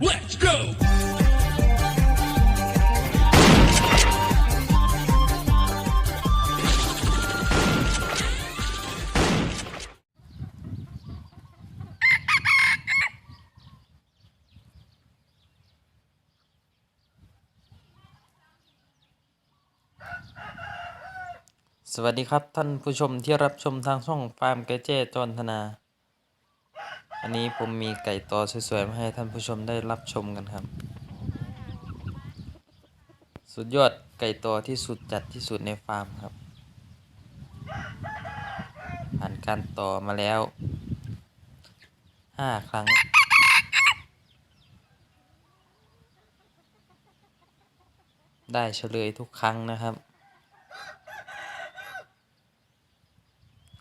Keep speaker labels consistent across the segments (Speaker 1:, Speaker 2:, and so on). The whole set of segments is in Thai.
Speaker 1: Let's go!
Speaker 2: สวัสดีครับท่านผู้ชมที่รับชมทางช่องฟาร์มไก่เจจอนธนา อันนี้ผมมีไก่ตอสวยๆมาให้ท่านผู้ชมได้รับชมกันครับ สุดยอดไก่ตอที่สุดจัดที่สุดในฟาร์มครับ ผ่านการต่อมาแล้วห้าครั้ง ได้เฉลยทุกครั้งนะครับ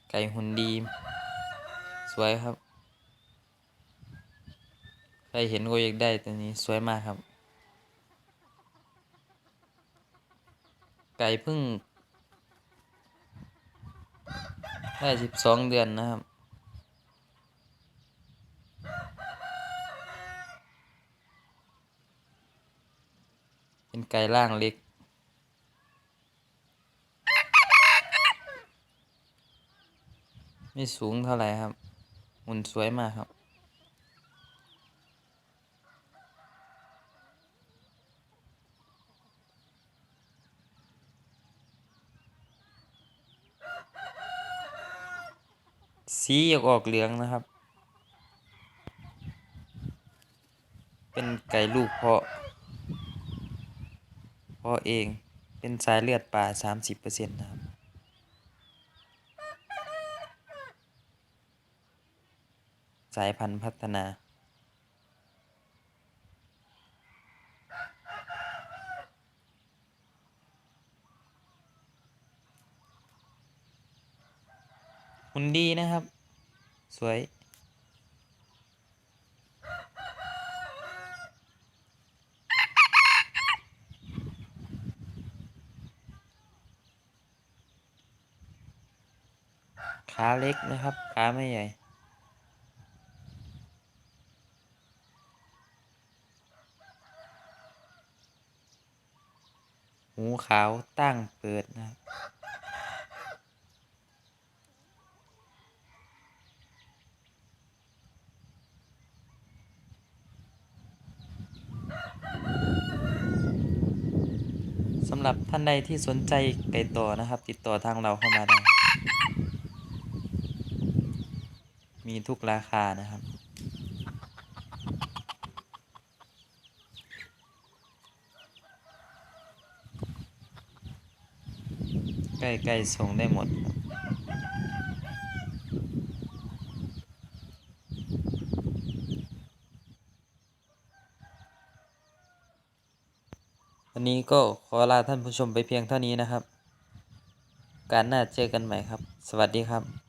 Speaker 2: ไก่หุ่นดี สวยครับ รเห็นก็อยากได้ตัวนี้สวยมากครับ ไก่พิ่งได้สิบสองเดือนนะครับ เป็นไก่ล่างเล็ก ไม่สูงเท่าไหร่ครับหุ่นสวยมากครับ สีออกออกเหลืองนะครับ เป็นไก่ลูกเพาะเพาะเองเป็นสายเลือดป่าสามสิบเปอร์เซ็นต์นะครับสายพันธุ์พัฒนา หุ่นดีนะครับ สวย ขาเล็กนะครับ ขาไม่ใหญ่หูขาวตั้งเปิดนะครับ สำหรับท่านใดที่สนใจไก่ต่อนะครับ ติดต่อทางเราเข้ามาได้ มีทุกราคานะครับ ใกล้ๆส่งได้หมด วันนี้ก็ขอลาท่านผู้ชมไปเพียงเท่านี้นะครับ การหน้าเจอกันใหม่ครับ สวัสดีครับ